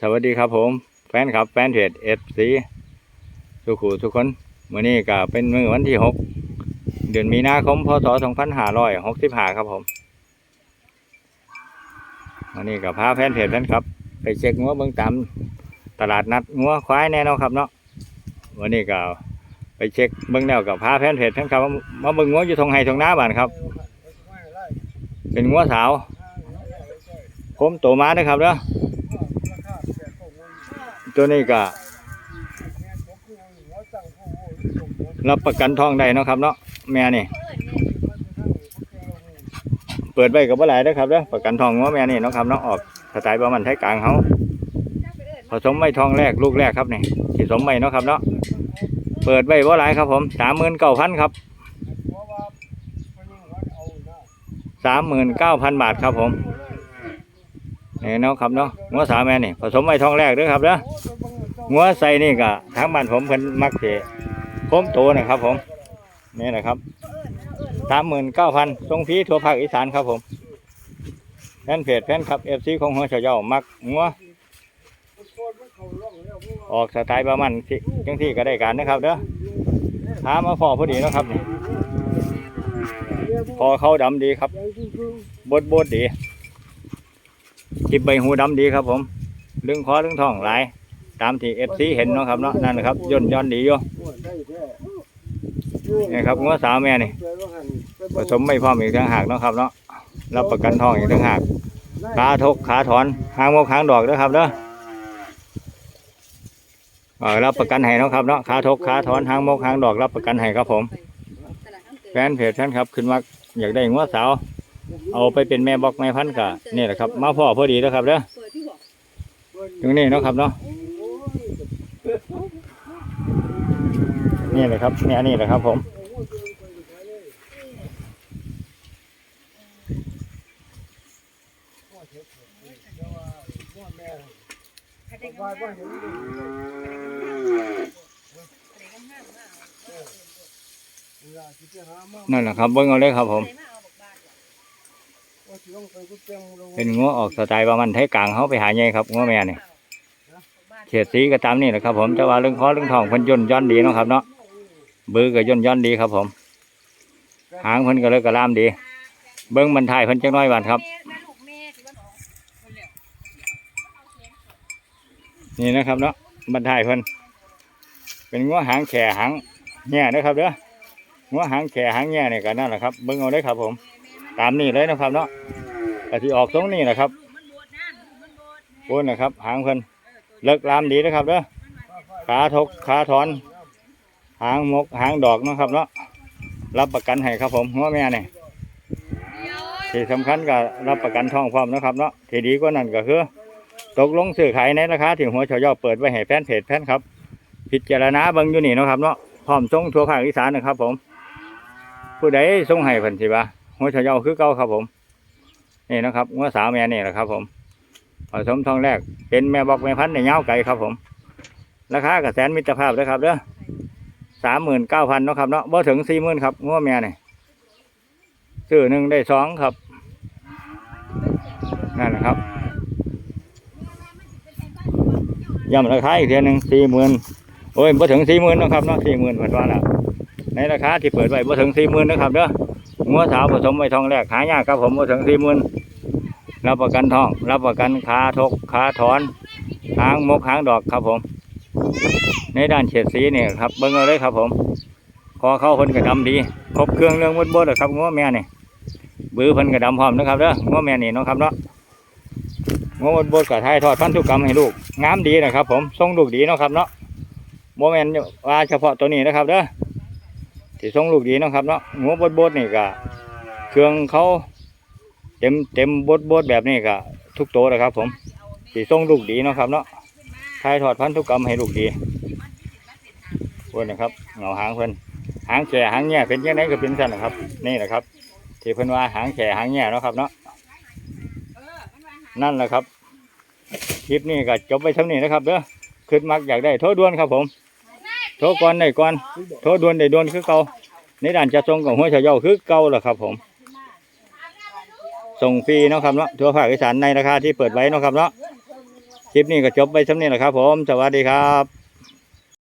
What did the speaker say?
สวัสดีครับผม แฟนครับแฟนเพจเอฟซีทุกขู่ทุกคนมื้อนี้ก็เป็นมือวันที่หกเดือนมีนาคมพศสองพันห้าร้อยหกสิบห้าครับผมวันนี้ก็พาแฟนเพจแฟนครับ ไปเช็คงัวเบิ่งตามตลาดนัดงัวควายแน่นอนครับเนาะวันนี้ก็ไปเช็คเบิ่งแล้วกับพาแฟนเพจแฟนครับมาเบิ่งงัวอยู่ทงไห้ทงน้าบ้านครับ เป็นงัวสาวผมโตมาด้อครับเด้อ ตัวนี้ก็รับประกันทองได้เนาะครับเนาะแม่นี่ เปิดไว้กับว่าหลายเด้อครับเด้อประกันทองว่าแม่นี่เนาะครับเนาะออกสไตล์ประมาณไทยกลางเขาผสมไม่ทองแรกลูกแรกครับนี่ที่สมไม่เนาะครับเนาะเปิดไว้ว่าหลายครับผมสามหมื่นเก้าพันครับสามหมื่นเก้าพันบาทครับผม นี่เนาะครับเนาะงัวสาวแม่นี่ผสมไม่ทองแรกด้อครับเด้องัวใส่นี่ก็ทางบ้านผมเพิ่นมักเสโคมโตนะครับ ผมนี่นะครับสามหมื่นเก้าพันทรงฟรีทั่วภาคอีสานครับผมแฟนเพจแฟนคลับเอฟซีของหัวเฉาเย้ามักงัวออกสไตล์ประมาณที่จังที่ก็ได้การนะครับเด้อถามมาฟอพอดีนะครับนี่พอเขาดำดีครับบดบดดี จิบใบหูดำดีครับผมลึงคอลึงท้องหลาย ตามที่เอฟซีเห็นเนาะครับเนาะนั่นนะครับย่นย้อนดีอยู่นี่ครับงัวสาวแม่นี่ผสมไม่พร้อมอีกทั้งหากเนาะครับเนาะรับประกันทองอีกทั้งหากขาทกขาถอนหางโมกหางดอกเด้อครับเด้อเออรับประกันให้เนาะครับเนาะขาทกขาถอนหางโมกหางดอกรับประกันให้ครับผม แฟนเพจท่านครับ ขึ้นมาอยากได้งัวสาว เอาไปเป็นแม่บอกแม่พันธุ์กะนี่แหละครับ มาพ่อพอดีแล้วครับเด้อตรงนี้เนาะครับเนาะนี่เลยครับเนี่ยนี่แหละครับ ผมนั่นแหละครับเบิ้งเอาเลยครับผม เป็นงัวออกสไตล์ประมาณไทยกลางเขาไปหาใหญ่ครับงัวแม่เนี่ยเฉดสีก็ตามนี่แหละครับ ผมแต่ว่าเรื่องคอเรื่องทองพิ่นย่นย้อนดีนะครับ เนาะเบือก็ย่นย้อนดีครับ ผม หางพิ่นก็เลยกระลามดี เบิ้งบรรทายพิ่นจังน้อยบาทครับ นี่นะครับเนาะบรรทายพิ่นเป็นงัวหางแข่หางแง่นะครับเด้องัวหางแข่หางแง่เนี่ยก็นั่นแหละครับเบิ้งเอาเลยครับผม ตามนี่เลยนะครับเนาะกะที่ออกตรงนี้นะครับโอนนะครับ หางเพิ่นเลิกลามดีนะครับเด้อขาทกขาถอน หางมกหางดอกนะครับเนาะรับประกันให้ครับผมหัวแม่เนี่ยที่สำคัญก็รับประกันทองพร้อมนะครับเนาะที่ดีกว่านั้นก็คือตกลงซื้อขายในราคาที่หัวเฉาย่อเปิดไว้ให้แฟนเพจแฟนครับ พิจารณาเบิ่งอยู่นี่นะครับเนาะพร้อมส่งทั่วภาคอีสานนะครับผม ผู้ใดส่งให้เพิ่นสิบ่า หัวเฉาย่อคือเก่าครับผมนี่นะครับงัวสาวแม่นี่แหละครับ ผมผสมทองแรกเป็นแม่บอกแม่พันธุ์ในเงาไก่ครับ ผมราคากระแสนมิตรภาพนะครับเด้อสามหมื่นเก้าพันเนาะครับเนาะบ่ถึงสี่หมื่นครับงัวแม่นี่ซื้อหนึ่งได้สองครับนั่นแหละครับย้ำราคาอีกเทียหนึ่งสี่หมื่นโอ้ยบ่ถึงสี่หมื่นนะครับเนาะสี่หมื่นเปิดว่าล้วในราคาที่เปิดไว้บ่ถึงสี่หมื่นนะครับเด้อ งัวสาวผสมไว้ทองแรกหายากครับผมมาถึงสี่หมื่นรับประกันทอง รับประกันขาทกขาถอนหางมกหางดอกครับผม ในด้านเฉดสีเนี่ยครับเบิ้งเอาเลยครับผมคอเข้าเพิ่นกระดำดีครบเครื่องเรื่องบดบดครับงัวแม่เนี่ยบือพิ่นกระดำพร้อมนะครับเด้องัวแม่นี่เนาะครับเนาะงัวบดบดกับไทยทอดพันธุกรรมให้ลูกงามดีนะครับ ผมทรงลูกดีเนาะครับเนาะโมเมนว่าเฉพาะตัวนี้นะครับเด้อ ที่ทรงลูกดีนะครับเนาะงัวบดบดนี่ก็เครื่องเขาเต็มเต็มบดบดแบบนี้ก็ทุกโตนะครับ ผมที่ทรงลูกดีนะครับเนาะทายถอดพันธุกรรมให้ลูกดีเพื่อนนะครับเงาหางเพิ่นหางแฉหางแง่เป็นยังไงก็เป็นสั้นนะครับ นี่แหละครับที่เพิ่นว่าหางแฉหางแง่เนาะครับเนาะนั่นแหละครับคลิปนี้ก็จบไปเท่านี้นะครับเด้อขึ้นมักอยากได้โทษด่วนครับผม โทรก่อนได้ก่อนโทรด่วนได้ด่วนคือเก่าในด่านจะส่งของหัวชาเยาคือเก่าแหละครับ ผม ส่งฟรีนะครับเนาะทั่วภาคอีสานในราคาที่เปิดไว้นะครับเนาะคลิปนี้ก็จบไปสำเนียแหละครับ ผม สวัสดีครับ